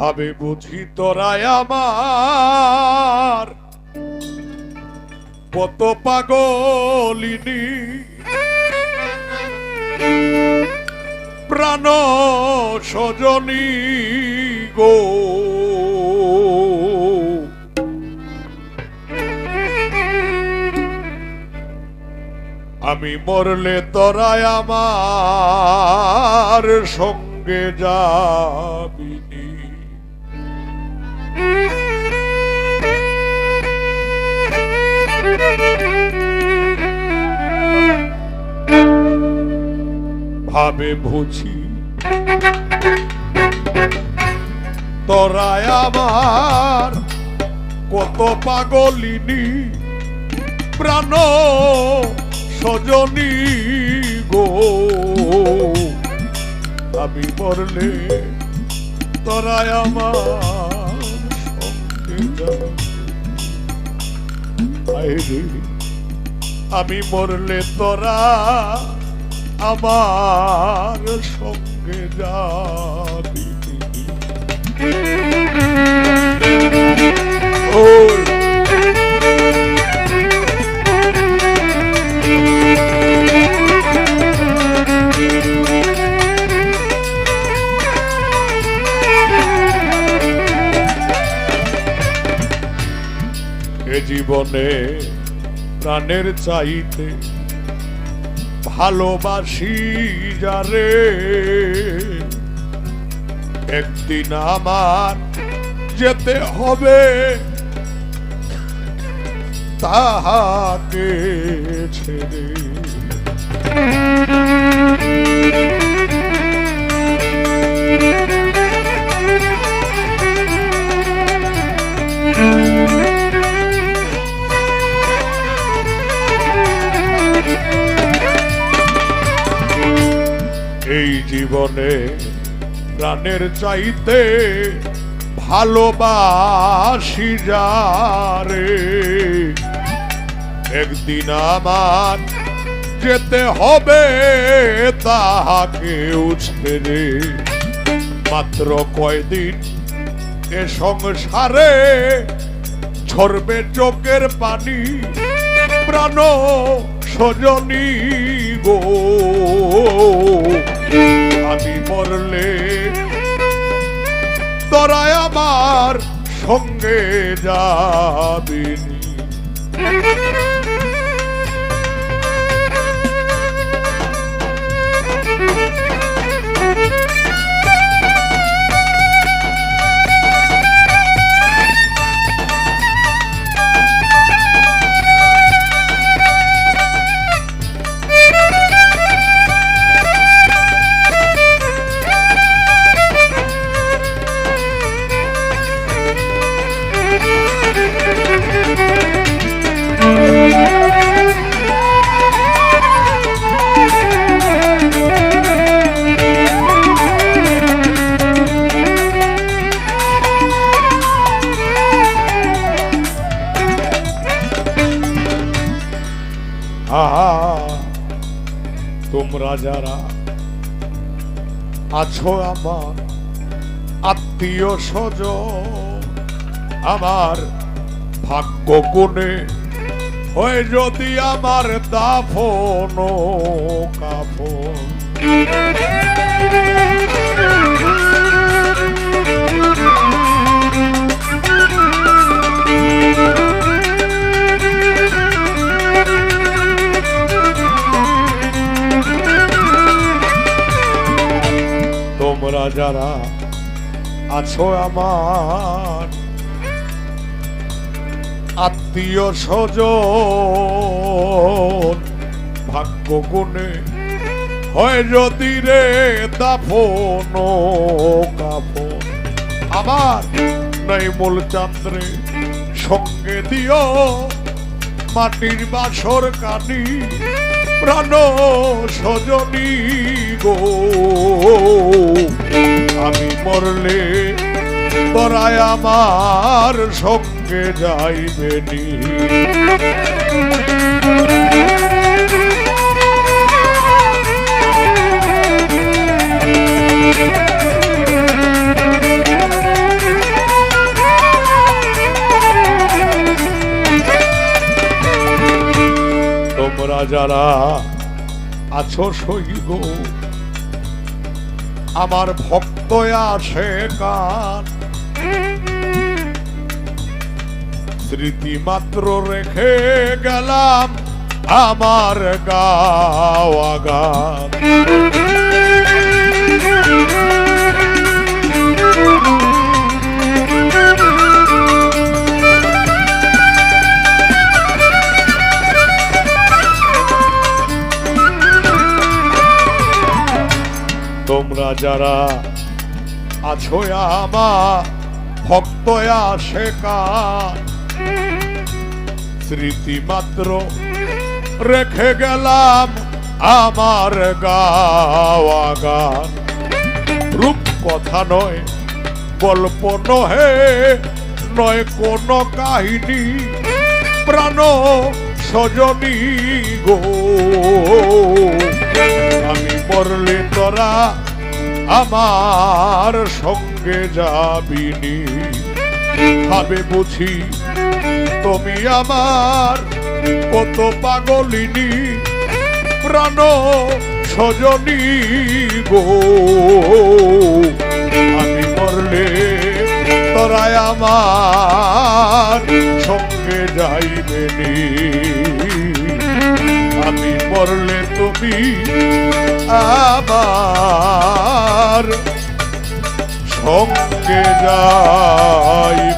ভাবে বুঝি তোরাই আমার? কত পাগলিনী। প্রাণ সজনী গো। আমি মরলে তোরাই আমার সঙ্গে যাবিনি ভাবে বুঝি। তোরাই আমার কত পাগলিনী, প্রাণ সজনী গো। আমি মরলে তোরাই আমার আমি মরলে তোরা আমার সঙ্গে যাবি জীবনে প্রাণের চাইতে ভালোবাসি যারে? একদিন আমার যেতে হবে। তাহাকে ছেড়ে এই জীবনে প্রাণের চাইতে ভালোবাসি যারে একদিন আমার যেতে হবে তাহাকে ছেড়ে মাত্র কয়দিন এ সংসারে ঝরবে চোখের পানি, প্রাণ সজনী গো। আমি মরলে তোরাই আমার সঙ্গে যাবিনি। তোমরা যারা আছো আমার আত্মীয় সজ আমার ভাগ্য কোনে হয়ে যদি আমার দাফন কাফন যারা আছো আমার। আত্মীয় স্বজন, ভাগ্য গুণে হয় যদি রে দাফন কাফন। আমার নাই মূল চান্দ্রে সঙ্গে দিও মাটির বাসর কানি, প্রাণ সজনী গো। মরলে পরায় আমার সঙ্গে যাইবে তোমরা যারা আছো সই গো আমার ভক্ত আছে কান স্মৃতি মাত্র রেখে গেলাম আমার গাওয়া গান। তোমরা যারা আছো আমার ভক্ত আসে স্মৃতি মাত্র রেখে গেলাম আমার গাওয়া গান। রূপ কথা নয়, গল্প নহে, নয় কোন কাহিনী, প্রাণ সজনী গো। আমি মরলে তোরা আমার সঙ্গে যাবিনি। ভাবে বুঝি তুমি আমার কত পাগলিনী, প্রাণ সজনী গো। আমি মরলে তোরাই আমার সঙ্গে যাইবেনি। আমি মরলে তুমি আমার সঙ্গে যাইবে